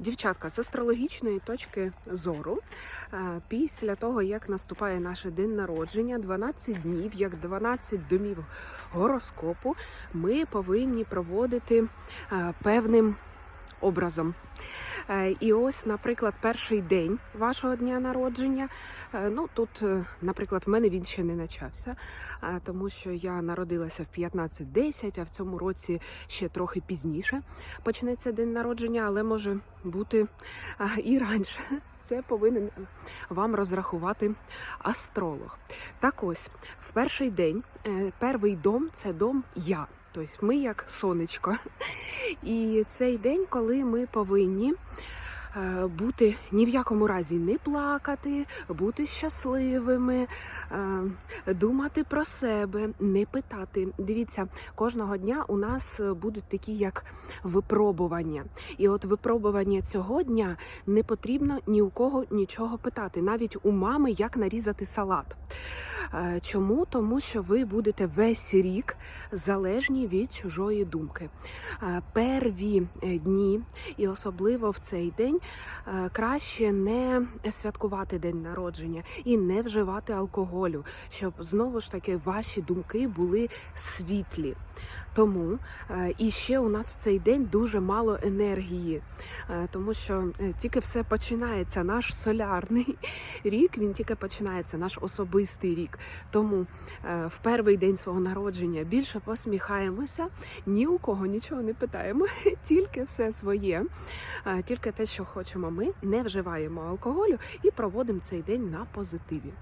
Дівчатка, з астрологічної точки зору, е, після того, як наступає наш день народження, 12 днів, як 12 домів гороскопу, ми повинні проводити е, певним образом. Е, І ось, наприклад, перший день вашого дня народження. е, Ну тут, е, наприклад, в мене він ще не почався, тому що я народилася в 15.10, а в цьому році ще трохи пізніше почнеться день народження, але може бути і раніше. Це повинен вам розрахувати астролог. Так ось, в перший день, перший дом це дом я. Тобто ми як сонечко. І цей день, коли ми повинні е, бути ні в якому разі не плакати, бути щасливими, е, думати про себе, не питати. Дивіться, кожного дня у нас будуть такі як випробування. І от випробування цього дня не потрібно ні у кого нічого питати, навіть у мами, як нарізати салат. Е, Чому? Тому що ви будете весь рік залежні від чужої думки. Е, Перві е, дні, і особливо в цей день, краще не святкувати день народження і не вживати алкоголю, щоб знову ж таки ваші думки були світлі. Тому і ще у нас в цей день дуже мало енергії, тому що тільки все починається. Наш солярний рік він тільки починається, наш особистий рік. Тому е, в перший день свого народження більше посміхаємося, ні у кого нічого не питаємо, тільки все своє, е, тільки те, що хочемо ми, не вживаємо алкоголю і проводимо цей день на позитиві.